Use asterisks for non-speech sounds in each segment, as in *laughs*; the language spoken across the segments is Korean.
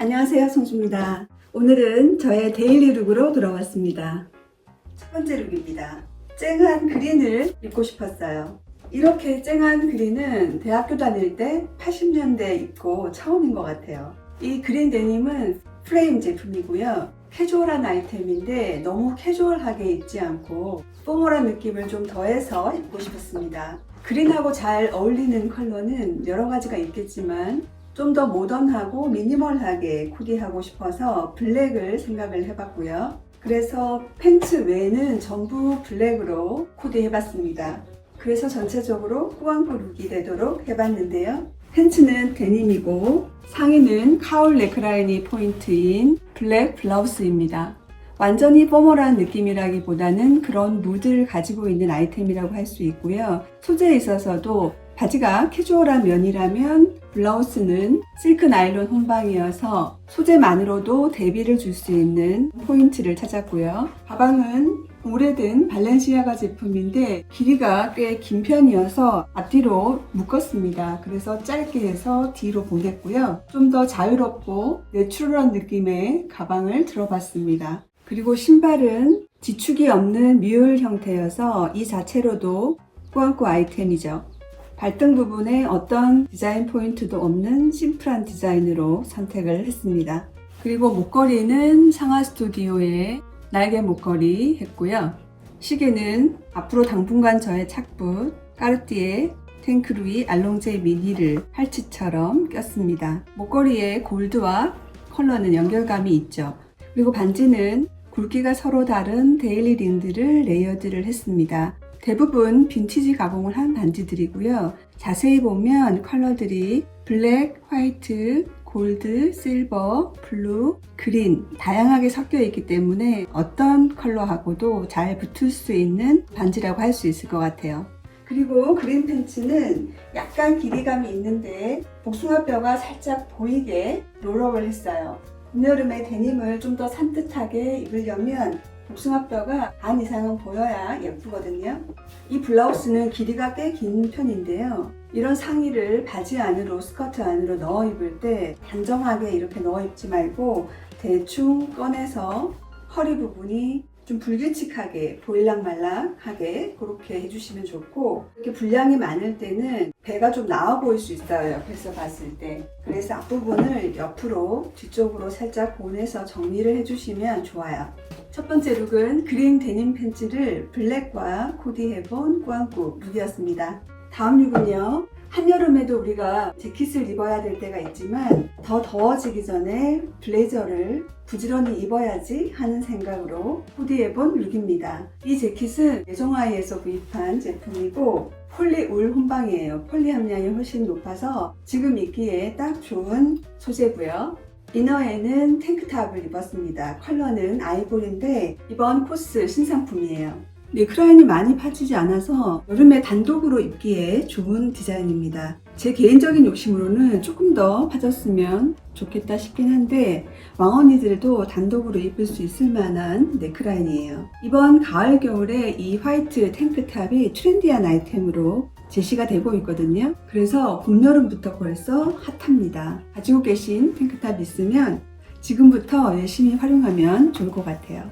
안녕하세요, 송주입니다. 오늘은 저의 데일리 룩으로 돌아왔습니다. 첫 번째 룩입니다. 쨍한 그린을 입고 싶었어요. 이렇게 쨍한 그린은 대학교 다닐 때 80년대 입고 처음인 것 같아요. 이 그린 데님은 프레임 제품이고요. 캐주얼한 아이템인데 너무 캐주얼하게 입지 않고 포멀한 느낌을 좀 더해서 입고 싶었습니다. 그린하고 잘 어울리는 컬러는 여러 가지가 있겠지만 좀 더 모던하고 미니멀하게 코디하고 싶어서 블랙을 생각을 해봤고요. 그래서 팬츠 외에는 전부 블랙으로 코디해봤습니다. 그래서 전체적으로 꾸안꾸 룩이 되도록 해봤는데요. 팬츠는 데님이고 상의는 카울 넥라인이 포인트인 블랙 블라우스입니다. 완전히 포멀한 느낌이라기보다는 그런 무드를 가지고 있는 아이템이라고 할 수 있고요. 소재에 있어서도 바지가 캐주얼한 면이라면 블라우스는 실크 나일론 혼방이어서 소재만으로도 대비를 줄 수 있는 포인트를 찾았고요. 가방은 오래된 발렌시아가 제품인데 길이가 꽤 긴 편이어서 앞뒤로 묶었습니다. 그래서 짧게 해서 뒤로 보냈고요. 좀 더 자유롭고 내추럴한 느낌의 가방을 들어봤습니다. 그리고 신발은 지축이 없는 뮤을 형태여서 이 자체로도 꾸안꾸 아이템이죠. 발등 부분에 어떤 디자인 포인트도 없는 심플한 디자인으로 선택을 했습니다. 그리고 목걸이는 상하 스튜디오의 날개 목걸이 했고요. 시계는 앞으로 당분간 저의 착붙 까르띠에 탱크루이 알롱제 미니를 팔찌처럼 꼈습니다. 목걸이에 골드와 컬러는 연결감이 있죠. 그리고 반지는 굵기가 서로 다른 데일리 링들을 레이어드를 했습니다. 대부분 빈티지 가공을 한 반지들이고요. 자세히 보면 컬러들이 블랙, 화이트, 골드, 실버, 블루, 그린 다양하게 섞여 있기 때문에 어떤 컬러하고도 잘 붙을 수 있는 반지라고 할 수 있을 것 같아요. 그리고 그린 팬츠는 약간 길이감이 있는데 복숭아뼈가 살짝 보이게 롤업을 했어요. 봄여름에 데님을 좀 더 산뜻하게 입으려면 복숭아뼈가 반 이상은 보여야 예쁘거든요. 이 블라우스는 길이가 꽤 긴 편인데요. 이런 상의를 바지 안으로 스커트 안으로 넣어 입을 때 단정하게 이렇게 넣어 입지 말고 대충 꺼내서 허리 부분이 좀 불규칙하게 보일락말락하게 그렇게 해주시면 좋고 이렇게 분량이 많을 때는 배가 좀 나와 보일 수 있어요 옆에서 봤을 때 그래서 앞부분을 옆으로 뒤쪽으로 살짝 보내서 정리를 해주시면 좋아요 첫 번째 룩은 그린 데님 팬츠를 블랙과 코디해본 꾸안꾸 룩이었습니다 다음 룩은요 한여름에도 우리가 재킷을 입어야 될 때가 있지만 더 더워지기 전에 블레이저를 부지런히 입어야지 하는 생각으로 코디해본 룩입니다. 이 재킷은 예정아이에서 구입한 제품이고 폴리 울 혼방이에요. 폴리 함량이 훨씬 높아서 지금 입기에 딱 좋은 소재고요. 이너에는 탱크탑을 입었습니다. 컬러는 아이보리인데 이번 코스 신상품이에요. 네크라인이 많이 파지지 않아서 여름에 단독으로 입기에 좋은 디자인입니다. 제 개인적인 욕심으로는 조금 더 파졌으면 좋겠다 싶긴 한데 왕언니들도 단독으로 입을 수 있을 만한 네크라인이에요. 이번 가을 겨울에 이 화이트 탱크탑이 트렌디한 아이템으로 제시가 되고 있거든요. 그래서 봄 여름부터 벌써 핫합니다. 가지고 계신 탱크탑 있으면 지금부터 열심히 활용하면 좋을 것 같아요.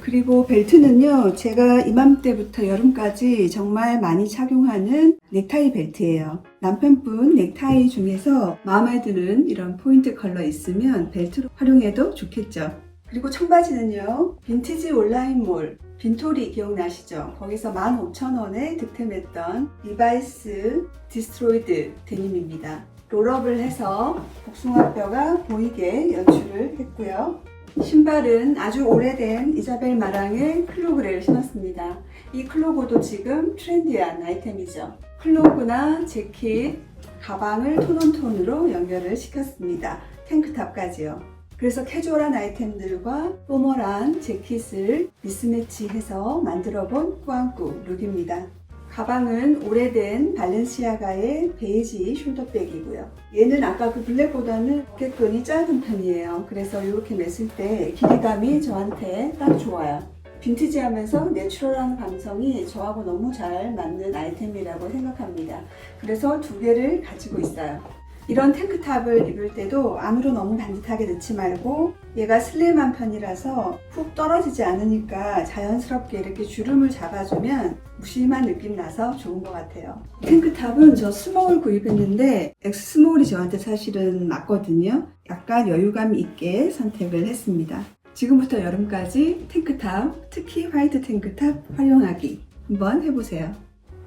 그리고 벨트는요, 제가 이맘때부터 여름까지 정말 많이 착용하는 넥타이 벨트예요. 남편분 넥타이 중에서 마음에 드는 이런 포인트 컬러 있으면 벨트로 활용해도 좋겠죠. 그리고 청바지는요, 빈티지 온라인몰, 빈토리 기억나시죠? 거기서 15,000원에 득템했던 리바이스 디스트로이드 데님입니다. 롤업을 해서 복숭아뼈가 보이게 연출을 했고요. 신발은 아주 오래된 이자벨 마랑의 클로그를 신었습니다. 이 클로그도 지금 트렌디한 아이템이죠. 클로그나 재킷, 가방을 톤온톤으로 연결을 시켰습니다. 탱크탑까지요. 그래서 캐주얼한 아이템들과 포멀한 재킷을 미스매치해서 만들어 본 꾸안꾸 룩입니다. 가방은 오래된 발렌시아가의 베이지 숄더백이고요. 얘는 아까 그 블랙보다는 어깨끈이 짧은 편이에요. 그래서 이렇게 맸을 때 길이감이 저한테 딱 좋아요. 빈티지하면서 내추럴한 감성이 저하고 너무 잘 맞는 아이템이라고 생각합니다. 그래서 두 개를 가지고 있어요. 이런 탱크탑을 입을 때도 안으로 너무 반듯하게 넣지 말고 얘가 슬림한 편이라서 훅 떨어지지 않으니까 자연스럽게 이렇게 주름을 잡아주면 무심한 느낌 나서 좋은 것 같아요. 탱크탑은 저 스몰 구입했는데 엑스 스몰이 저한테 사실은 맞거든요. 약간 여유감 있게 선택을 했습니다. 지금부터 여름까지 탱크탑, 특히 화이트 탱크탑 활용하기 한번 해보세요.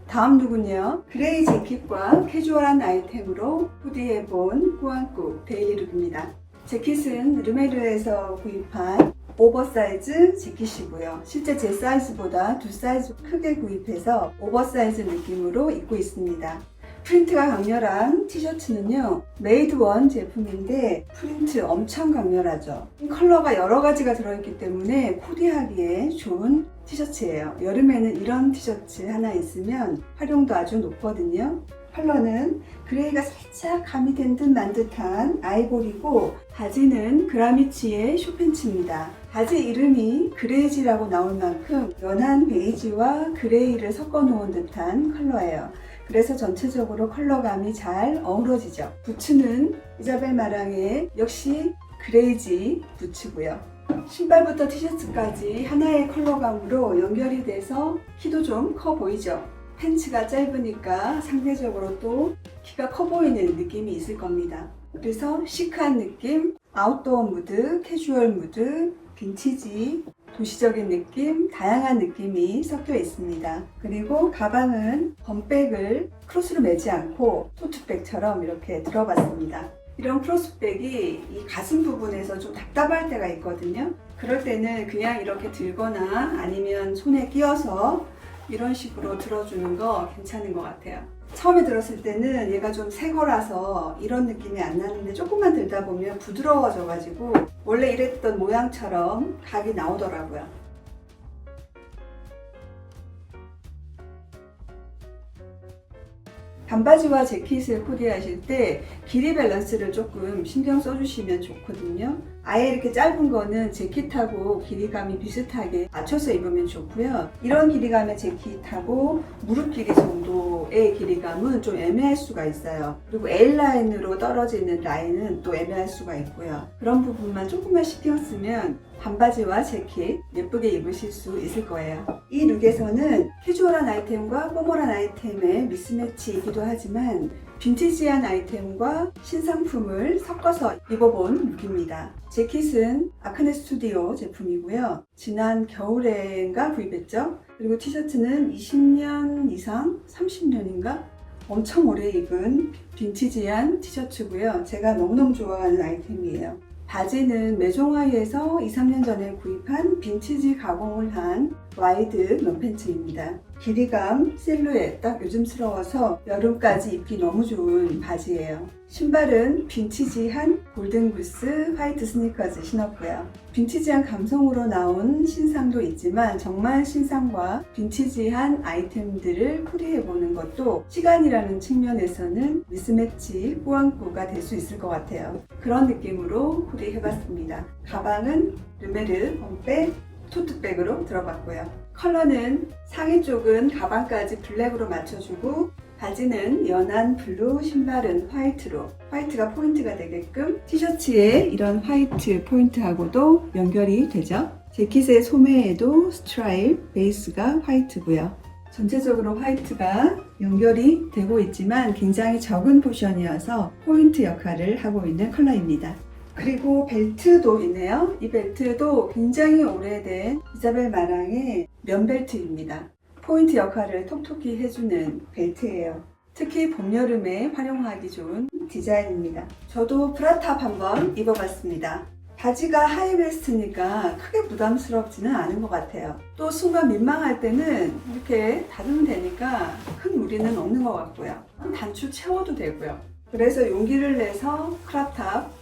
다음 룩은요. 그레이 재킷과 캐주얼한 아이템으로 후디해본 꾸안꾸 데일리 룩입니다. 재킷은 르메르에서 구입한 오버사이즈 재킷이고요. 실제 제 사이즈보다 두 사이즈 크게 구입해서 오버사이즈 느낌으로 입고 있습니다. 프린트가 강렬한 티셔츠는요 메이드원 제품인데 프린트 엄청 강렬하죠. 컬러가 여러 가지가 들어있기 때문에 코디하기에 좋은 티셔츠예요. 여름에는 이런 티셔츠 하나 있으면 활용도 아주 높거든요. 컬러는 그레이가 살짝 가미된 듯난 듯한 아이보리고 바지는 그라미치의 쇼팬츠입니다. 바지 이름이 그레이지라고 나올 만큼 연한 베이지와 그레이를 섞어 놓은 듯한 컬러예요 그래서 전체적으로 컬러감이 잘 어우러지죠. 부츠는 이자벨 마랑의 역시 그레이지 부츠고요. 신발부터 티셔츠까지 하나의 컬러감으로 연결이 돼서 키도 좀 커 보이죠. 팬츠가 짧으니까 상대적으로 또 키가 커 보이는 느낌이 있을 겁니다. 그래서 시크한 느낌, 아웃도어 무드, 캐주얼 무드, 빈티지, 도시적인 느낌, 다양한 느낌이 섞여 있습니다. 그리고 가방은 범백을 크로스로 매지 않고 토트백처럼 이렇게 들어봤습니다. 이런 크로스백이 이 가슴 부분에서 좀 답답할 때가 있거든요. 그럴 때는 그냥 이렇게 들거나 아니면 손에 끼워서 이런 식으로 들어주는 거 괜찮은 것 같아요. 처음에 들었을 때는 얘가 좀 새 거라서 이런 느낌이 안 나는데 조금만 들다 보면 부드러워져가지고 원래 이랬던 모양처럼 각이 나오더라고요. 반바지와 재킷을 코디하실 때 길이 밸런스를 조금 신경 써주시면 좋거든요. 아예 이렇게 짧은 거는 재킷하고 길이감이 비슷하게 맞춰서 입으면 좋고요. 이런 길이감의 재킷하고 무릎 길이 정도의 길이감은 좀 애매할 수가 있어요. 그리고 L라인으로 떨어지는 라인은 또 애매할 수가 있고요. 그런 부분만 조금만 쓰면 반바지와 재킷 예쁘게 입으실 수 있을 거예요. 이 룩에서는 캐주얼한 아이템과 포멀한 아이템의 미스매치이기도 하지만 빈티지한 아이템과 신상품을 섞어서 입어본 룩입니다. 재킷은 아크네 스튜디오 제품이고요. 지난 겨울에인가 구입했죠. 그리고 티셔츠는 20년 이상, 30년인가? 엄청 오래 입은 빈티지한 티셔츠고요. 제가 너무너무 좋아하는 아이템이에요. 바지는 메종아이에서 2, 3년 전에 구입한 빈티지 가공을 한 와이드 런팬츠입니다. 길이감, 실루엣 딱 요즘스러워서 여름까지 입기 너무 좋은 바지예요. 신발은 빈티지한 골든구스 화이트 스니커즈 신었고요. 빈티지한 감성으로 나온 신상도 있지만 정말 신상과 빈티지한 아이템들을 풀이해보는 것도 시간이라는 측면에서는 미스매치 꾸안꾸가 될 수 있을 것 같아요. 그런 느낌으로 풀이해봤습니다. 가방은 르메르 범백 토트백으로 들어봤고요. 컬러는 상의 쪽은 가방까지 블랙으로 맞춰주고 바지는 연한 블루, 신발은 화이트로 화이트가 포인트가 되게끔 티셔츠에 이런 화이트 포인트하고도 연결이 되죠. 재킷의 소매에도 스트라이프 베이스가 화이트고요. 전체적으로 화이트가 연결이 되고 있지만 굉장히 적은 포션이어서 포인트 역할을 하고 있는 컬러입니다. 그리고 벨트도 있네요. 이 벨트도 굉장히 오래된 이자벨 마랑의 면벨트입니다. 포인트 역할을 톡톡히 해주는 벨트예요. 특히 봄, 여름에 활용하기 좋은 디자인입니다. 저도 브라탑 한번 입어봤습니다. 바지가 하이웨스트니까 크게 부담스럽지는 않은 것 같아요. 또 순간 민망할 때는 이렇게 닫으면 되니까 큰 무리는 없는 것 같고요. 단추 채워도 되고요. 그래서 용기를 내서 크랍탑,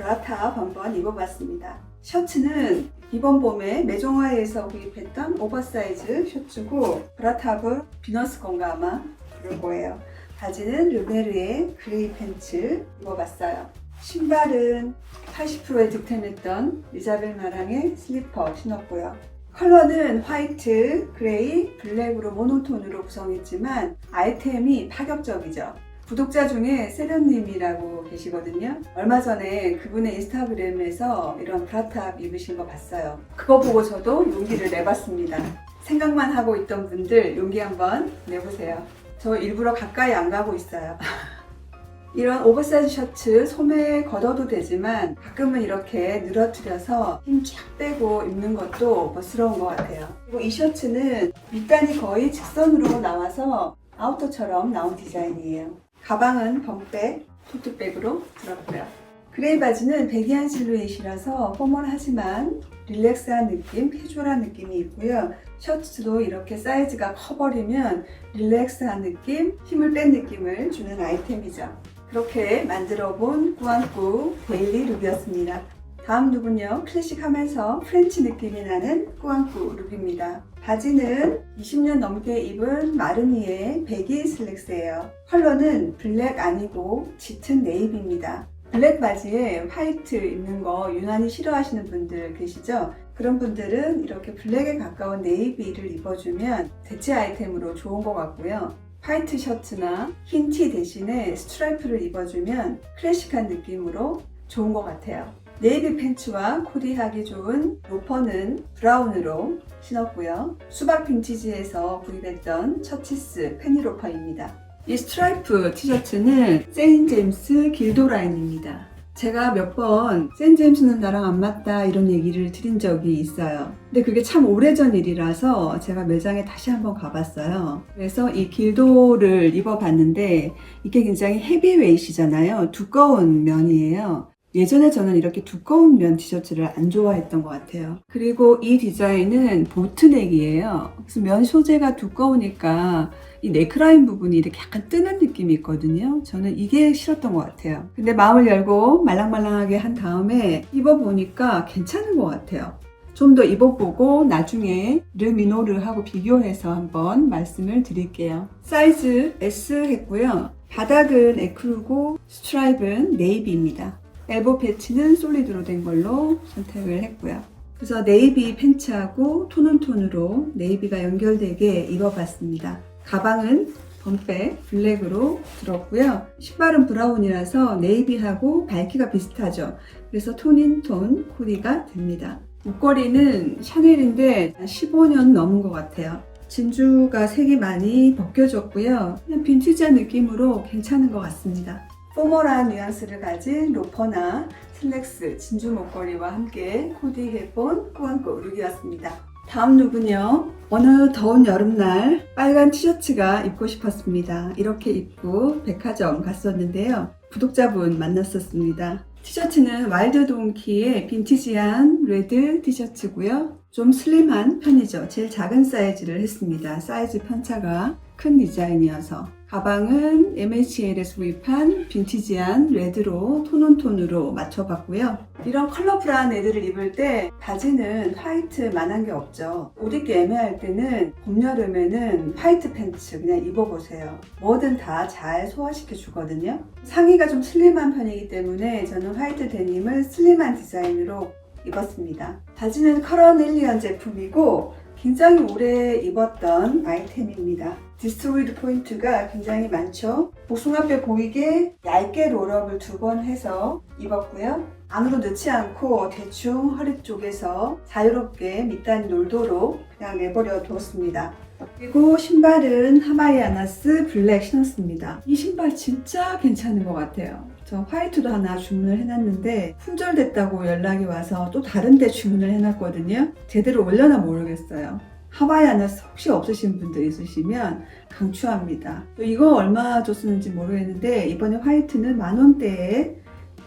브라탑 한번 입어봤습니다. 셔츠는 이번 봄에 매종화에서 구입했던 오버사이즈 셔츠고 브라탑은 비너스 건가 아마 그럴 거예요. 바지는 르베르의 그레이 팬츠 입어봤어요. 신발은 80%에 득템했던 이자벨 마랑의 슬리퍼 신었고요. 컬러는 화이트, 그레이, 블랙으로 모노톤으로 구성했지만 아이템이 파격적이죠. 구독자 중에 세련님이라고 계시거든요. 얼마 전에 그분의 인스타그램에서 이런 브라탑 입으신 거 봤어요. 그거 보고 저도 용기를 내봤습니다. 생각만 하고 있던 분들 용기 한번 내보세요. 저 일부러 가까이 안 가고 있어요. *laughs* 이런 오버사이즈 셔츠 소매에 걷어도 되지만 가끔은 이렇게 늘어뜨려서 힘 쫙 빼고 입는 것도 멋스러운 것 같아요. 그리고 이 셔츠는 밑단이 거의 직선으로 나와서 아우터처럼 나온 디자인이에요. 가방은 범백, 토트백으로 들었고요. 그레이 바지는 배기한 실루엣이라서 포멀하지만 릴렉스한 느낌, 캐주얼한 느낌이 있고요. 셔츠도 이렇게 사이즈가 커버리면 릴렉스한 느낌, 힘을 뺀 느낌을 주는 아이템이죠. 그렇게 만들어 본 꾸안꾸 데일리 룩이었습니다. 다음 룩은요, 클래식하면서 프렌치 느낌이 나는 꾸안꾸 룩입니다. 바지는 20년 넘게 입은 마르니의 배기 슬랙스예요. 컬러는 블랙 아니고 짙은 네이비입니다. 블랙 바지에 화이트 입는 거 유난히 싫어하시는 분들 계시죠? 그런 분들은 이렇게 블랙에 가까운 네이비를 입어주면 대체 아이템으로 좋은 것 같고요. 화이트 셔츠나 흰 티 대신에 스트라이프를 입어주면 클래식한 느낌으로 좋은 것 같아요. 네이비 팬츠와 코디하기 좋은 로퍼는 브라운으로 신었고요. 수박 빈티지에서 구입했던 처치스 페니로퍼입니다. 이 스트라이프 티셔츠는 세인제임스 길도 라인입니다. 제가 몇번 세인제임스는 나랑 안 맞다 이런 얘기를 드린 적이 있어요. 근데 그게 참 오래전 일이라서 제가 매장에 다시 한번 가봤어요. 그래서 이 길도를 입어봤는데 이게 굉장히 헤비웨이시잖아요. 두꺼운 면이에요. 예전에 저는 이렇게 두꺼운 면 티셔츠를 안 좋아했던 것 같아요. 그리고 이 디자인은 보트넥이에요. 그래서 면 소재가 두꺼우니까 이 네크라인 부분이 이렇게 약간 뜨는 느낌이 있거든요. 저는 이게 싫었던 것 같아요. 근데 마음을 열고 말랑말랑하게 한 다음에 입어보니까 괜찮은 것 같아요. 좀 더 입어보고 나중에 르미노르하고 비교해서 한번 말씀을 드릴게요. 사이즈 S 했고요. 바닥은 에크루고 스트라이브는 네이비입니다. 엘보 패치는 솔리드로 된 걸로 선택을 했고요. 그래서 네이비 팬츠하고 톤은 톤으로 네이비가 연결되게 입어봤습니다. 가방은 범백 블랙으로 들었고요. 신발은 브라운이라서 네이비하고 밝기가 비슷하죠. 그래서 톤인 톤 코디가 됩니다. 목걸이는 샤넬인데 15년 넘은 것 같아요. 진주가 색이 많이 벗겨졌고요. 그냥 빈티지한 느낌으로 괜찮은 것 같습니다. 포멀한 뉘앙스를 가진 로퍼나 슬랙스, 진주 목걸이와 함께 코디해본 꾸안꾸 룩이었습니다. 다음 룩은요. 어느 더운 여름날 빨간 티셔츠가 입고 싶었습니다. 이렇게 입고 백화점 갔었는데요. 구독자분 만났었습니다. 티셔츠는 와일드 동키의 빈티지한 레드 티셔츠고요. 좀 슬림한 편이죠. 제일 작은 사이즈를 했습니다. 사이즈 편차가 큰 디자인이어서. 가방은 MHL에서 구입한 빈티지한 레드로 톤온톤으로 맞춰봤고요. 이런 컬러풀한 애들을 입을 때 바지는 화이트만한 게 없죠. 옷 입기 애매할 때는 봄, 여름에는 화이트 팬츠 그냥 입어보세요. 뭐든 다 잘 소화시켜 주거든요. 상의가 좀 슬림한 편이기 때문에 저는 화이트 데님을 슬림한 디자인으로 입었습니다. 바지는 커런일리언 제품이고 굉장히 오래 입었던 아이템입니다. 디스토리드 포인트가 굉장히 많죠. 복숭아뼈 보이게 얇게 롤업을 두 번 해서 입었고요. 안으로 넣지 않고 대충 허리 쪽에서 자유롭게 밑단 놀도록 그냥 내버려 두었습니다. 그리고 신발은 하마이아나스 블랙 신었습니다. 이 신발 진짜 괜찮은 것 같아요. 저 화이트도 하나 주문을 해놨는데 품절됐다고 연락이 와서 또 다른 데 주문을 해놨거든요. 제대로 올려나 모르겠어요. 하와이아나스 혹시 없으신 분들 있으시면 강추합니다. 또 이거 얼마 줬었는지 모르겠는데 이번에 화이트는 만 원대에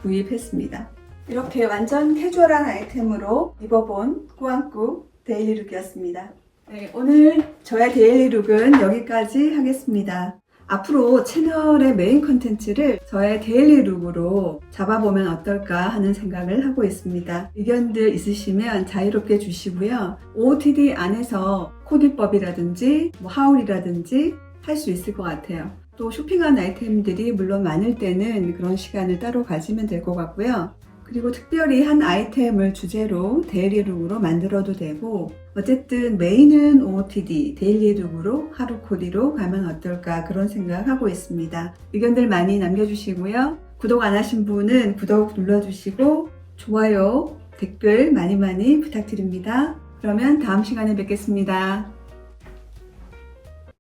구입했습니다. 이렇게 완전 캐주얼한 아이템으로 입어본 꾸안꾸 데일리 룩이었습니다. 네, 오늘 저의 데일리 룩은 여기까지 하겠습니다. 앞으로 채널의 메인 컨텐츠를 저의 데일리 룩으로 잡아보면 어떨까 하는 생각을 하고 있습니다. 의견들 있으시면 자유롭게 주시고요. OOTD 안에서 코디법이라든지 뭐 하울이라든지 할 수 있을 것 같아요. 또 쇼핑한 아이템들이 물론 많을 때는 그런 시간을 따로 가지면 될 것 같고요. 그리고 특별히 한 아이템을 주제로 데일리룩으로 만들어도 되고 어쨌든 메인은 OOTD 데일리룩으로 하루 코디로 가면 어떨까 그런 생각하고 있습니다. 의견들 많이 남겨주시고요. 구독 안 하신 분은 구독 눌러주시고 좋아요, 댓글 많이 많이 부탁드립니다. 그러면 다음 시간에 뵙겠습니다.